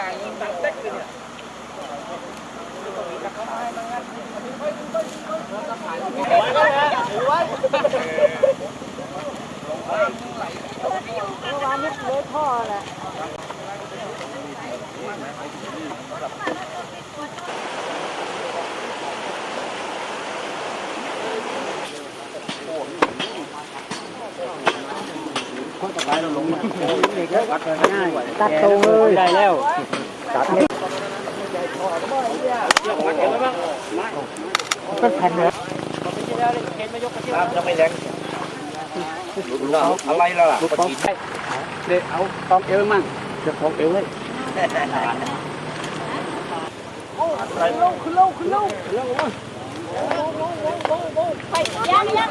嗯好的好的好的好的好的好的好的好的好的好的好的好 ตัดตรงเลยได้แล้วตัดแผ่นเลยจะไม่แรงอะไรล่ะลูกปองเด็กเอาปองเอวมั่งจะปองเอวให้ไปยังยัง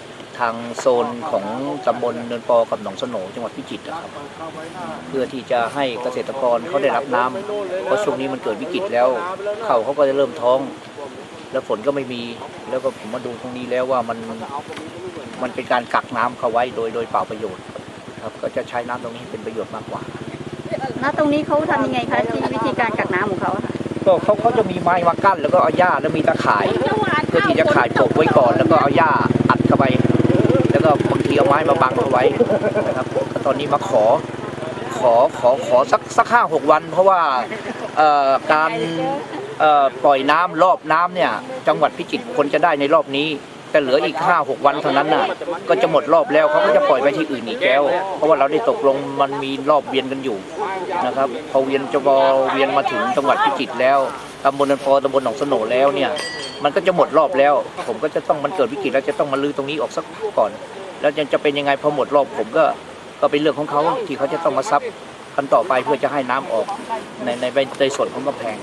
ทางโซนของตำบลเนินปอกับหนองสโนจังหวัดพิจิตรนะครับ เพื่อที่จะให้เกษตรกรเขาได้รับน้ำเพราะช่วงนี้มันเกิดวิกฤตแล้วเขาเขาก็จะเริ่มท้อง แล้วฝนก็ไม่มีแล้วก็ผมมาดูตรงนี้แล้วว่ามันมันเป็นการกักน้ำเขาไว้โดยโดยเปล่าประโยชน์ครับก็จะใช้น้ำตรงนี้เป็นประโยชน์มากกว่าณตรงนี้เขาทำยังไงคะที่วิธีการกักน้ำของเขาคะ ก็เขาเขาจะมีไม้มากั้นแล้วก็เอาหญ้าแล้วมีตะข่ายเพื่อที่จะข่ายปกไว้ก่อนแล้วก็เอาหญ้าอัดเข้าไป แล้วก็บางทีเอาไม้มาบังเอาไว้นะครับก็ตอนนี้มาขอขอขอขอสักสักห้าหกวัน เพราะว่าเอ่อการเอ่อปล่อยน้ำรอบน้ำเนี่ยจังหวัดพิจิตรคนจะได้ในรอบนี้ แต่เหลืออีกห้าหกวันเท่านั้นน่ะก็จะหมดรอบแล้วเขาก็จะปล่อยไปที่อื่นอีกแล้ว เพราะว่าเราได้ตกลงมันมีรอบเวียนกันอยู่ นะครับพอเวียนจบเวียนมาถึงจังหวัดพิจิตรแล้วตำบลนันปอตำบลหนองสโนแล้วเนี่ยมันก็จะหมดรอบแล้ว ผมก็จะต้องมันเกิดวิกฤตแล้วจะต้องมาลื้อตรงนี้ออกสักก่อน แล้วยังจะเป็นยังไงพอหมดรอบผมก็ก็เป็นเรื่องของเขาที่เขาจะต้องมาซับกันต่อไปเพื่อจะให้น้ำออกในในในส่วนของกำแพง